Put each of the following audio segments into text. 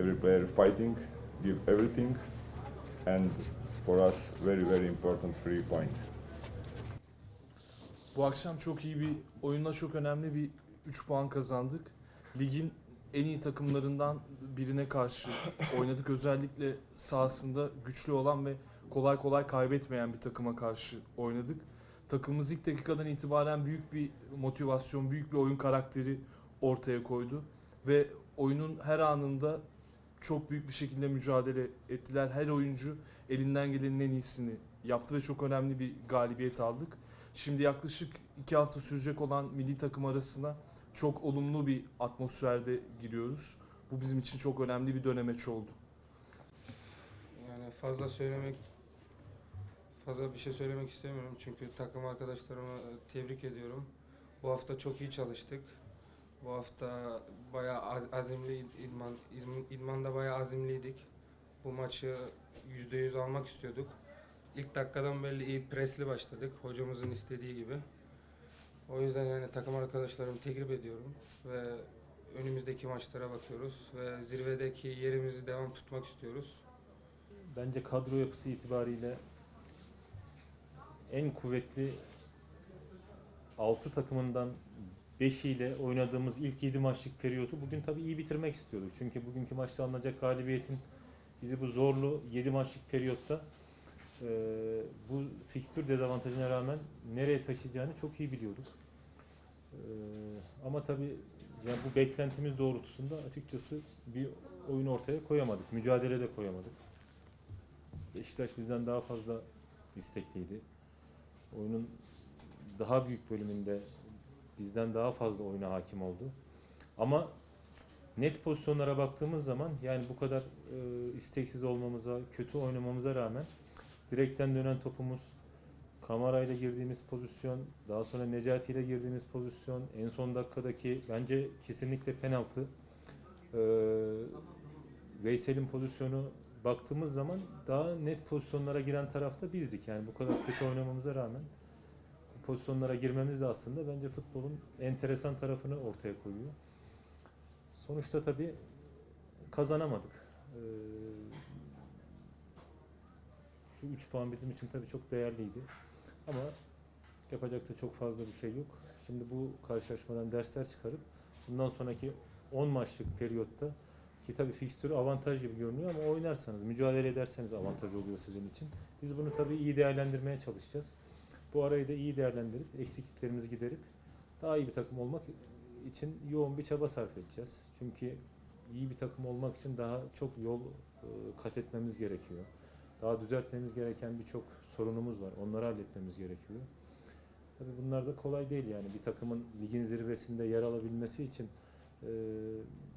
every player fighting, give everything, and for us very very important three points. Bu akşam çok iyi bir oyunla çok önemli bir 3 puan kazandık. Ligin en iyi takımlarından birine karşı oynadık. Özellikle sahasında güçlü olan ve kolay kolay kaybetmeyen bir takıma karşı oynadık. Takımımız ilk dakikadan itibaren büyük bir motivasyon, büyük bir oyun karakteri ortaya koydu. Ve oyunun her anında çok büyük bir şekilde mücadele ettiler. Her oyuncu elinden gelenin en iyisini yaptı ve çok önemli bir galibiyet aldık. Şimdi yaklaşık iki hafta sürecek olan milli takım arasına çok olumlu bir atmosferde giriyoruz. Bu bizim için çok önemli bir dönemeç oldu. Yani fazla söylemek fazla bir şey söylemek istemiyorum çünkü takım arkadaşlarımı e, tebrik ediyorum. Bu hafta çok iyi çalıştık. Bu hafta bayağı az- azimli idman idman- idmanda bayağı azimliydik. Bu maçı %100 almak istiyorduk. İlk dakikadan belli iyi presli başladık hocamızın istediği gibi. O yüzden yani takım arkadaşlarımı tebrik ediyorum ve önümüzdeki maçlara bakıyoruz ve zirvedeki yerimizi devam tutmak istiyoruz. bence kadro yapısı itibariyle en kuvvetli 6 takımından 5 ile oynadığımız ilk 7 maçlık periyodu bugün tabii iyi bitirmek istiyorduk. Çünkü bugünkü maçta alınacak galibiyetin bizi bu zorlu 7 maçlık periyotta e, bu fikstür dezavantajına rağmen nereye taşıyacağını çok iyi biliyorduk. E, ama tabii yani bu beklentimiz doğrultusunda açıkçası bir oyun ortaya koyamadık. Mücadele de koyamadık. Beşiktaş bizden daha fazla istekliydi. Oyunun daha büyük bölümünde bizden daha fazla oyuna hakim oldu. Ama net pozisyonlara baktığımız zaman yani bu kadar e, isteksiz olmamıza, kötü oynamamıza rağmen direkten dönen topumuz, Kamara ile girdiğimiz pozisyon, daha sonra Necati ile girdiğimiz pozisyon, en son dakikadaki bence kesinlikle penaltı. E, Veysel'in pozisyonu baktığımız zaman daha net pozisyonlara giren tarafta bizdik. Yani bu kadar kötü oynamamıza rağmen pozisyonlara girmemiz de aslında bence futbolun enteresan tarafını ortaya koyuyor. Sonuçta tabii kazanamadık. Ee, şu 3 puan bizim için tabii çok değerliydi. Ama yapacak da çok fazla bir şey yok. Şimdi bu karşılaşmadan dersler çıkarıp bundan sonraki 10 maçlık periyotta ki tabii fikstürü avantaj gibi görünüyor ama oynarsanız, mücadele ederseniz avantaj oluyor sizin için. Biz bunu tabii iyi değerlendirmeye çalışacağız. Bu arayı da iyi değerlendirip, eksikliklerimizi giderip daha iyi bir takım olmak için yoğun bir çaba sarf edeceğiz. Çünkü iyi bir takım olmak için daha çok yol e, kat etmemiz gerekiyor. Daha düzeltmemiz gereken birçok sorunumuz var. Onları halletmemiz gerekiyor. Tabii bunlar da kolay değil yani. Bir takımın ligin zirvesinde yer alabilmesi için e,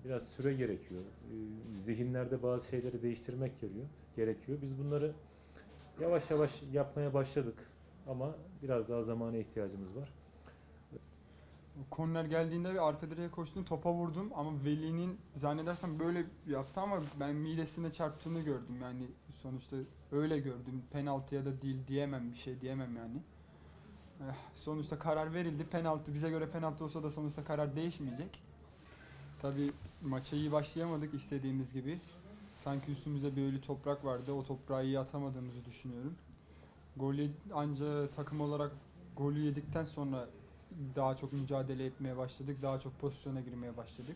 biraz süre gerekiyor. E, zihinlerde bazı şeyleri değiştirmek gerekiyor. gerekiyor. Biz bunları yavaş yavaş yapmaya başladık ama biraz daha zamana ihtiyacımız var. Korner geldiğinde bir arka direğe koştum topa vurdum ama Veli'nin zannedersem böyle yaptı ama ben midesine çarptığını gördüm yani sonuçta öyle gördüm penaltı ya da değil diyemem bir şey diyemem yani. Eh, Sonuçta karar verildi penaltı bize göre penaltı olsa da sonuçta karar değişmeyecek. Tabi maça iyi başlayamadık istediğimiz gibi. Sanki üstümüzde bir ölü toprak vardı o toprağı iyi atamadığımızı düşünüyorum. Golü anca takım olarak golü yedikten sonra daha çok mücadele etmeye başladık. Daha çok pozisyona girmeye başladık.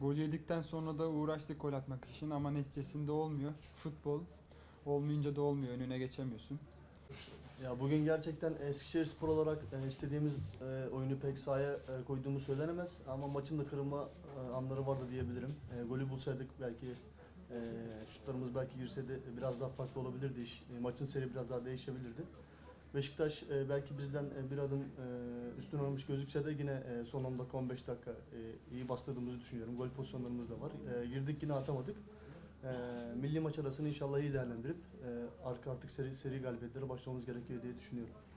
Gol yedikten sonra da uğraştık gol atmak için ama neticesinde olmuyor. Futbol olmayınca da olmuyor. Önüne geçemiyorsun. Ya bugün gerçekten Eskişehir Spor olarak e, istediğimiz e, oyunu pek sahaya e, koyduğumuz söylenemez ama maçın da kırılma anları vardı diyebilirim. Golü bulsaydık belki e, şutlarımız belki girseydi biraz daha farklı olabilirdi iş. E, maçın seri biraz daha değişebilirdi. Beşiktaş e, belki bizden e, bir adım e, üstün olmuş gözükse de yine e, son 10 dakika 15 dakika e, iyi bastırdığımızı düşünüyorum. Gol pozisyonlarımız da var. E, girdik yine atamadık. E, milli maç arasını inşallah iyi değerlendirip e, arka artık seri, seri galibiyetlere başlamamız gerekiyor diye düşünüyorum.